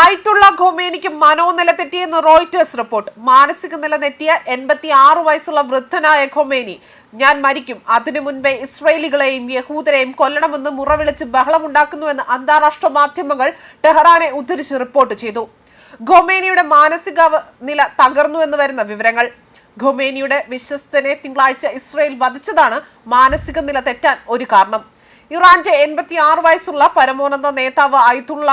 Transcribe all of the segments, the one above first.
ആയിട്ടുള്ള ഖൊമേനിക്ക് മനോനില തെറ്റിയെന്ന് Reuters report മാനസിക നില തെറ്റിയ എൺപത്തി ആറ് വയസ്സുള്ള വൃദ്ധനായ ഖൊമേനി ഞാൻ മരിക്കും. അതിനു മുൻപേ ഇസ്രയേലികളെയും യഹൂദരെയും കൊല്ലണമെന്ന് മുറവിളിച്ച് ബഹളമുണ്ടാക്കുന്നുവെന്ന് അന്താരാഷ്ട്ര മാധ്യമങ്ങൾ ടെഹ്റാനെ ഉദ്ധരിച്ച് റിപ്പോർട്ട് ചെയ്തു. ഖൊമേനിയുടെ മാനസിക നില തകർന്നു എന്ന് വരുന്ന വിവരങ്ങൾ. ഖൊമേനിയുടെ വിശ്വസ്തനെ തിങ്കളാഴ്ച ഇസ്രയേൽ വധിച്ചതാണ് മാനസിക നില തെറ്റാൻ ഒരു കാരണം. ഇറാന്റെ എൺപത്തി ആറ് വയസ്സുള്ള പരമോന്നത നേതാവ് ആയിട്ടുള്ള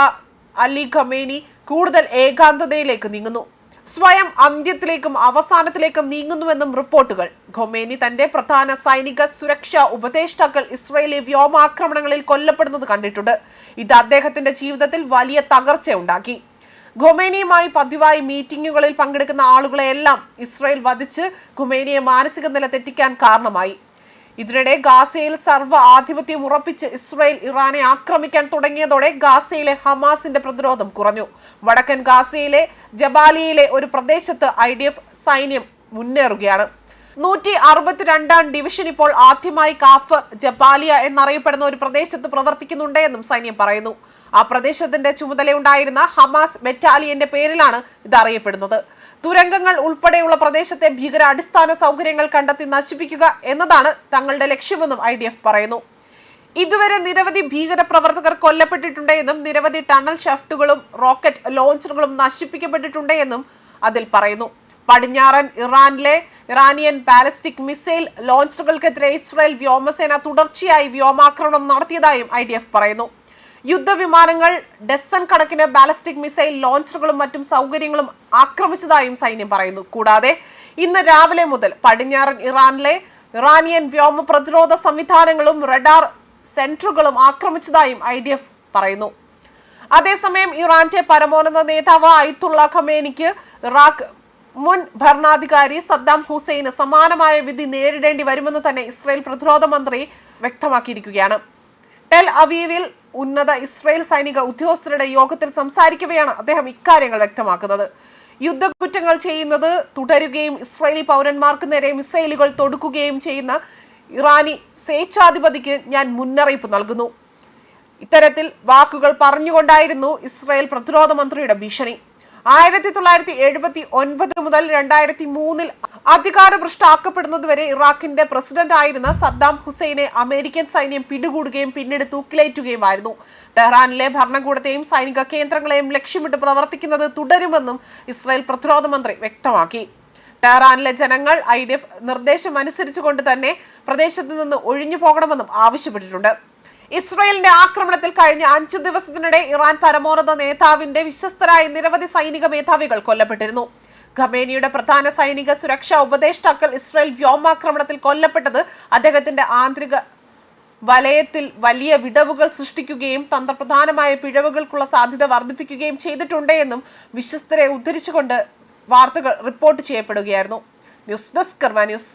അലി ഖമേനി കൂടുതൽ ഏകാന്തതയിലേക്ക് നീങ്ങുന്നു. സ്വയം അന്ത്യത്തിലേക്കും അവസാനത്തിലേക്കും നീങ്ങുന്നുവെന്നും റിപ്പോർട്ടുകൾ. ഖൊമേനി തന്റെ പ്രധാന സൈനിക സുരക്ഷാ ഉപദേഷ്ടാക്കൾ ഇസ്രയേലി വ്യോമാക്രമണങ്ങളിൽ കൊല്ലപ്പെടുന്നത് കണ്ടിട്ടുണ്ട്. ഇത് അദ്ദേഹത്തിന്റെ ജീവിതത്തിൽ വലിയ തകർച്ചയുണ്ടാക്കി. ഖൊമേനിയുമായി പതിവായി മീറ്റിംഗുകളിൽ പങ്കെടുക്കുന്ന ആളുകളെയെല്ലാം ഇസ്രയേൽ വധിച്ച് ഖുമേനിയെ മാനസിക നില തെറ്റിക്കാൻ കാരണമായി. ഇതിനിടെ ഗാസയിൽ സർവ ആധിപത്യം ഉറപ്പിച്ച് ഇസ്രായേൽ ഇറാനെ ആക്രമിക്കാൻ തുടങ്ങിയതോടെ ഗാസയിലെ ഹമാസിന്റെ പ്രതിരോധം കുറഞ്ഞു. വടക്കൻ ഗാസയിലെ ജബാലിയിലെ ഒരു പ്രദേശത്ത് ഐ സൈന്യം മുന്നേറുകയാണ്. നൂറ്റി അറുപത്തിരണ്ടാം ഡിവിഷൻ ഇപ്പോൾ ആദ്യമായി കാഫ് ജപ്പാലിയ എന്നറിയപ്പെടുന്ന ഒരു പ്രദേശത്ത് പ്രവർത്തിക്കുന്നുണ്ട് എന്നും സൈന്യം പറയുന്നു. ആ പ്രദേശത്തിന്റെ ചുമതലയുണ്ടായിരുന്ന ഹമാസ് ബറ്റാലിയന്റെ പേരിലാണ് ഇത് അറിയപ്പെടുന്നത് തുരങ്കങ്ങൾ ഉൾപ്പെടെയുള്ള പ്രദേശത്തെ ഭീകര അടിസ്ഥാന സൗകര്യങ്ങൾ കണ്ടെത്തി നശിപ്പിക്കുക എന്നതാണ് തങ്ങളുടെ ലക്ഷ്യമെന്നും ഐ പറയുന്നു. ഇതുവരെ നിരവധി ഭീകര പ്രവർത്തകർ കൊല്ലപ്പെട്ടിട്ടുണ്ട് എന്നും നിരവധി ടണൽ ഷഫ്റ്റുകളും റോക്കറ്റ് ലോഞ്ചറുകളും നശിപ്പിക്കപ്പെട്ടിട്ടുണ്ട് എന്നും അതിൽ പറയുന്നു. പടിഞ്ഞാറൻ ഇറാനിലെ ഇറാനിയൻ ബാലിസ്റ്റിക് മിസൈൽ ലോഞ്ചറുകൾക്കെതിരെ ഇസ്രായേൽ വ്യോമസേന തുടർച്ചയായി വ്യോമാക്രമണം നടത്തിയതായും ഐ പറയുന്നു. യുദ്ധവിമാനങ്ങൾ ഡസൺ കണക്കിന് ബാലിസ്റ്റിക് മിസൈൽ ലോഞ്ചറുകളും മറ്റും സൗകര്യങ്ങളും ആക്രമിച്ചതായും സൈന്യം പറയുന്നു. കൂടാതെ ഇന്ന് രാവിലെ മുതൽ പടിഞ്ഞാറൻ ഇറാനിലെ ഇറാനിയൻ വ്യോമ പ്രതിരോധ സംവിധാനങ്ങളും റഡാർ സെന്ററുകളും ആക്രമിച്ചതായും ഐ പറയുന്നു. അതേസമയം ഇറാന്റെ പരമോന്നത നേതാവ് അയത്തുള്ള ഖമേനിക്ക് ഇറാഖ് മുൻ ഭരണാധികാരി സദ്ദാം ഹുസൈന് സമാനമായ വിധി നേരിടേണ്ടി വരുമെന്ന് തന്നെ ഇസ്രായേൽ പ്രതിരോധ മന്ത്രി വ്യക്തമാക്കിയിരിക്കുകയാണ്. ടെൽ അവീവിൽ ഉന്നത ഇസ്രായേൽ സൈനിക ഉദ്യോഗസ്ഥരുടെ യോഗത്തിൽ സംസാരിക്കവെയാണ് അദ്ദേഹം ഇക്കാര്യങ്ങൾ വ്യക്തമാക്കുന്നത്. യുദ്ധകുറ്റങ്ങൾ ചെയ്യുന്നത് തുടരുകയും ഇസ്രായേലി പൗരന്മാർക്ക് നേരെ മിസൈലുകൾ തൊടുക്കുകയും ചെയ്യുന്ന ഇറാനി സ്വേച്ഛാധിപതിക്ക് ഞാൻ മുന്നറിയിപ്പ് നൽകുന്നു. ഇത്തരത്തിൽ വാക്കുകൾ പറഞ്ഞുകൊണ്ടായിരുന്നു ഇസ്രായേൽ പ്രതിരോധ മന്ത്രിയുടെ ഭീഷണി. ആയിരത്തി തൊള്ളായിരത്തി എഴുപത്തി ഒൻപത് മുതൽ രണ്ടായിരത്തി മൂന്നിൽ അധികാരഭ്രഷ്ടാക്കപ്പെടുന്നതുവരെ ഇറാഖിന്റെ പ്രസിഡന്റ് ആയിരുന്ന സദ്ദാം ഹുസൈനെ അമേരിക്കൻ സൈന്യം പിടികൂടുകയും പിന്നീട് തൂക്കിലേറ്റുകയുമായിരുന്നു. ടെഹ്റാനിലെ ഭരണകൂടത്തെയും സൈനിക കേന്ദ്രങ്ങളെയും ലക്ഷ്യമിട്ട് പ്രവർത്തിക്കുന്നത് തുടരുമെന്നും ഇസ്രായേൽ പ്രതിരോധ മന്ത്രി വ്യക്തമാക്കി. ടെഹ്റാനിലെ ജനങ്ങൾ ഐ ഡി എഫ് നിർദ്ദേശം അനുസരിച്ചുകൊണ്ട് തന്നെ പ്രദേശത്ത് നിന്ന് ഒഴിഞ്ഞു പോകണമെന്നും ആവശ്യപ്പെട്ടിട്ടുണ്ട്. ഇസ്രയേലിന്റെ ആക്രമണത്തിൽ കഴിഞ്ഞ അഞ്ച് ദിവസത്തിനിടെ ഇറാൻ പരമോന്നത നേതാവിന്റെ വിശ്വസ്തരായ നിരവധി സൈനിക മേധാവികൾ കൊല്ലപ്പെട്ടിരുന്നു. ഖമേനിയുടെ പ്രധാന സൈനിക സുരക്ഷാ ഉപദേഷ്ടാക്കൾ ഇസ്രയേൽ വ്യോമാക്രമണത്തിൽ കൊല്ലപ്പെട്ടത് അദ്ദേഹത്തിന്റെ ആന്തരിക വലയത്തിൽ വലിയ വിടവുകൾ സൃഷ്ടിക്കുകയും തന്ത്രപ്രധാനമായ പിഴവുകൾക്കുള്ള സാധ്യത വർദ്ധിപ്പിക്കുകയും ചെയ്തിട്ടുണ്ട് എന്നും വിശ്വസ്തരെ ഉദ്ധരിച്ചുകൊണ്ട് വാർത്തകൾ report ചെയ്യപ്പെടുകയായിരുന്നു. News desk Karma news.